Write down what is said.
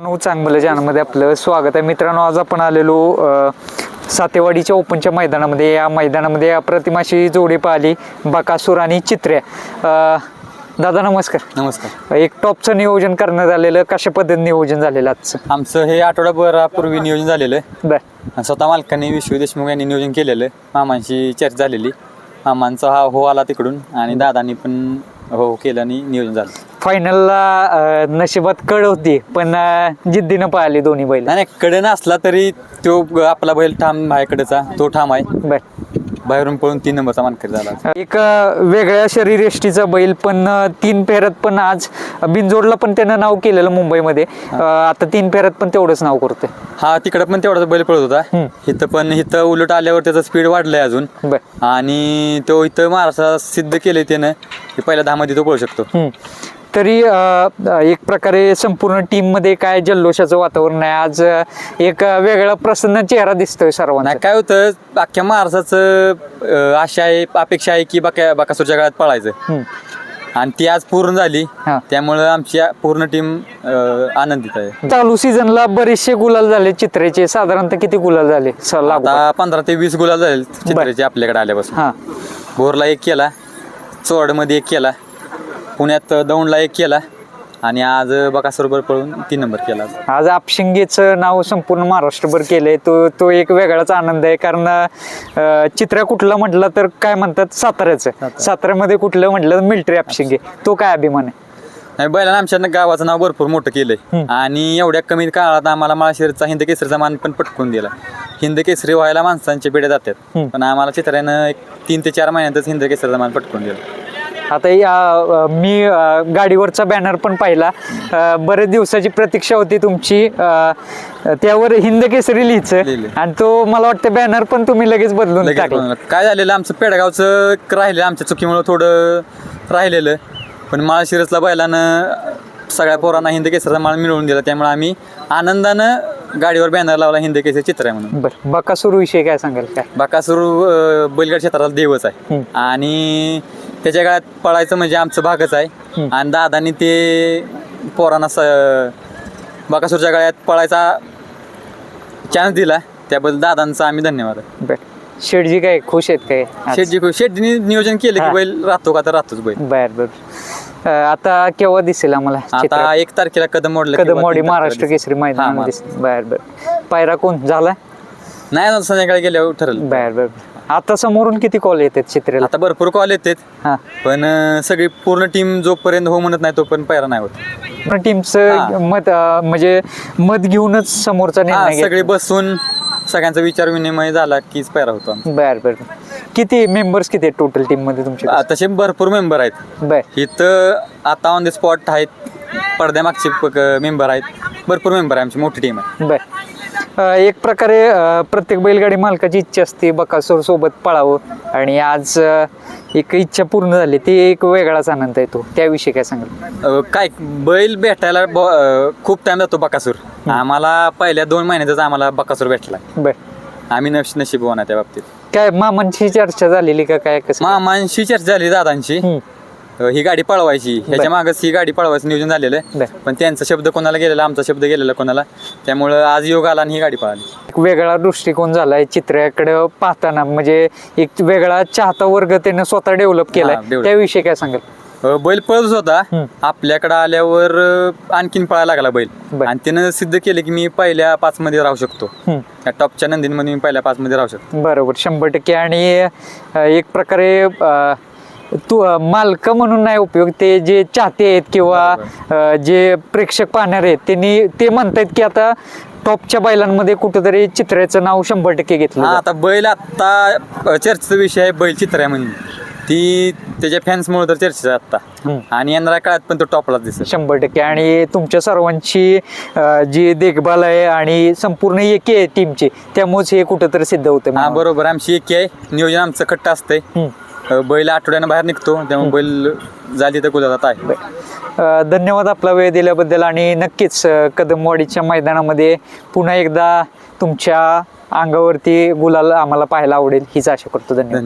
नऊ चांगलं चॅनलमध्ये आपलं स्वागत आहे. मित्रांनो आज आपण आलेलो सातेवाडीच्या ओपनच्या मैदानामध्ये. या मैदानामध्ये अप्रतिम अशी जोडी पाहिली बकासूर आणि चित्र्या दादा नमस्कार. नमस्कार. एक टॉपचं नियोजन करण्यात आलेलं कशा पद्धतीने नियोजन झालेलं आजचं? आमचं हे आठवडाभरापूर्वी नियोजन झालेलं आहे. बर. स्वतः मालकांनी विश्व देशमुख यांनी नियोजन केलेलं आहे. मामांशी चर्चा झालेली. मामांचा हा हो आला तिकडून आणि दादांनी पण हो केलं आणि नियोजन झालं. फायनलला नशिबात कळ होती पण जिद्दीनं पाहिली दोन्ही बैल. नाही कडे नसला तरी तो आपला बैल ठाम माझ्याकडेचा तो ठाम आहे. बर. बाहेरून पळून तीन नंबरचा मानकरी झाला. एक वेगळ्या शरीरयष्टीचा बैल पण तीन फेऱ्यात पण आज बिनजोडला पण त्यानं नाव केलेलं मुंबईमध्ये. आता तीन फेऱ्यात पण तेवढंच नाव करतोय. हा तिकडे पण तेवढाच बैल पळत होता. इथं पण इथं उलट आल्यावर त्याचा स्पीड वाढलाय अजून. आणि तो इथं महाराष्ट्रात सिद्ध केलंय त्यानं पहिल्या दहा मध्ये तो पळू शकतो. तरी एक प्रकारे संपूर्ण टीममध्ये काय जल्लोषाचं वातावरण आहे. आज एक वेगळा प्रसन्न चेहरा दिसतोय सर्वांना काय होतं अख्ख्या महाराष्ट्राचं अं, आशा आहे अपेक्षा आहे की बाका बाकासूरच्या काळात पळायचं. आणि ती आज पूर्ण झाली. हा. त्यामुळं आमची पूर्ण टीम आनंदित आहे. चालू सीझनला बरेचसे गुलाल झाले चित्रेचे. साधारणतः किती गुलाल झाले? पंधरा ते वीस गुलाल झाले चित्राचे आपल्याकडे आल्यापासून. हा. बोरला एक केला चोरडमध्ये एक केला. पुण्यात दौंडला एक केला आणि आज बकासूरबर पळून तीन नंबर केला. आज आपशिंगेचं नाव संपूर्ण महाराष्ट्रभर केलंय. तो तो एक वेगळाच आनंद आहे. कारण अं, चित्र्या कुठलं म्हटलं तर काय म्हणतात? साताऱ्याचं. साताऱ्यामध्ये कुठलं म्हटलं? तर मिलिटरी आपशिंगे. तो काय अभिमान आहे? नाही बैलानं आमच्या गावाचं नाव भरपूर मोठं केलंय. आणि एवढ्या कमी काळात आम्हाला माळशिरचा हिंद केसरीचा मान पण पटकून दिला. हिंद केसरी व्हायला माणसांचे पिढ्या जातात. पण आम्हाला चित्रानं एक तीन ते चार महिन्यातच हिंद केसरीचा मान पटकून दिला. आता या मी गाडीवरचा बॅनर पण पाहिला. बरेच दिवसाची प्रतीक्षा होती तुमची. त्यावर हिंद केसरी लिहायचं. आणि तो मला वाटतं बॅनर पण तुम्ही लगेच बदलून टाकला. काय झालेलं आमचं पेडगावचं राहिलं आमच्या चुकीमुळं थोडं राहिलेलं. पण माळशिरसला बैलानं सगळ्या पोरांना हिंद केसरीचा मान मिळवून दिला. त्यामुळे आम्ही आनंदानं गाडीवर बॅनर लावला हिंद केसरी चित्र आहे म्हणून. बरं बकासूर विषयी काय सांगाल काय? बाकासूर बैलगाड क्षेत्राला देवच आहे. आणि त्याच्या काळात पळायचं म्हणजे आमचं भागच आहे. आणि दादानी ते पोरांना स बाकासूरच्या काळात पळायचा चान्स दिला त्याबद्दल दादांचा आम्ही धन्यवाद आहे. बर शेठजी काय खुश आहेत काय आज? शेटजी शेटजीने नियोजन केलं हा. की बैल राहतो का तर राहतोच बैल बर बर अं, आता केव्हा दिसेल आम्हाला चित्र? आता एक तारखेला कदम मोडलं किंवा कदम मोडी महाराष्ट्र केसरी. हा, मैदान. बर बर पायरा कोण झाला नाही संध्याकाळी गेल्यावर ठरलं बर बर आता समोरून किती कॉल येतात चित्रेला? आता भरपूर कॉल येतात. हा. पण अं, सगळी पूर्ण टीम जोपर्यंत हो म्हणत नाही तोपर्यंत पैरा नाही होत. टीमचं. मत अं, म्हणजे मत घेऊनच समोरचा हा निर्णय सगळे बसून सगळ्यांचा विचार विनिमय झाला कीच पैरा होतो. बर बर. किती मेंबर्स किती आहेत टोटल टीममध्ये तुमचे आ, तसे भरपूर मेंबर आहेत. बर. इथं आता ऑन द स्पॉट आहेत पडद्यामागचे मेंबर आहेत. भरपूर मेंबर आहे आमची मोठी टीम आहे. बर. एक प्रकारे प्रत्येक बैलगाडी मालकाची इच्छा असते बकासूर सोबत पळावं. आणि आज एक इच्छा पूर्ण झाली ती एक वेगळाच आनंद येतो त्याविषयी काय सांगाल? अ, काय बैल भेटायला खूप टाइम जातो बकासूर. आम्हाला पहिल्या दोन महिन्यातच आम्हाला बकासूर भेटला. बर. आम्ही नश नशीबवान आहे त्या बाबतीत. काय मामांची चर्चा झालेली का काय कसं मामांशी चर्चा झाली दादांची ही गाडी पळवायची. ह्याच्या मागच ही गाडी पळवायचं नियोजन झालेलं आहे. बर. पण त्यांचा शब्द कोणाला गेलेला? आमचा शब्द गेलेला कोणाला? त्यामुळं आज योग आला आणि ही गाडी पळाली. एक वेगळा दृष्टिकोन झालाय चित्राकडे पाहताना. म्हणजे एक वेगळा चाहता वर्ग त्याने स्वतः डेव्हलप केलाय. हा, develop. त्याविषयी काय सांगाल? अ, बैल पळत होता. आपल्याकडे आल्यावर अ, आणखीन पळायला लागला बैल. बर. आणि त्यानं सिद्ध केलं की मी पहिल्या पाच मध्ये राहू शकतो. हम्म. या टॉपच्या नंदीमध्ये मी पहिल्या पाच मध्ये राहू शकतो. बरोबर. शंभर टक्के. आणि अं, एक प्रकारे अं, तू मालक म्हणून नाही उपयोग ते जे चाहते आहेत किंवा अं, जे प्रेक्षक पाहणारे आहेत त्यांनी ते म्हणतात की आता टॉपच्या बैलांमध्ये कुठेतरी चित्राचं नाव शंभर टक्के घेतलं हा जातं. आता बैल आता अ, चर्चेचा विषय आहे बैल चित्र आहे म्हणून. ती त्याच्या फॅन्समुळे तर चर्चेचा आहे हम्म. आता आणि येणाऱ्या काळात पण तो टॉपला दिसेल. शंभर टक्के. आणि तुमच्या सर्वांची अं, जी देखभाल आहे आणि संपूर्ण एकी आहे टीमची त्यामुळेच हे कुठेतरी सिद्ध होतं हा बरोबर. आमची एकी आहे. नियोजन आमचं खट्ट असतंय. हम्म. बैल आठवड्यानं बाहेर निघतो त्यामुळे बैल झाली तर गुजरात आहे. अ, धन्यवाद आपला वेळ दिल्याबद्दल आणि नक्कीच अ, कदमवाडीच्या मैदानामध्ये पुन्हा एकदा तुमच्या अंगावरती गुलाल आम्हाला पाहायला आवडेल हीच आशा करतो. धन्यवाद.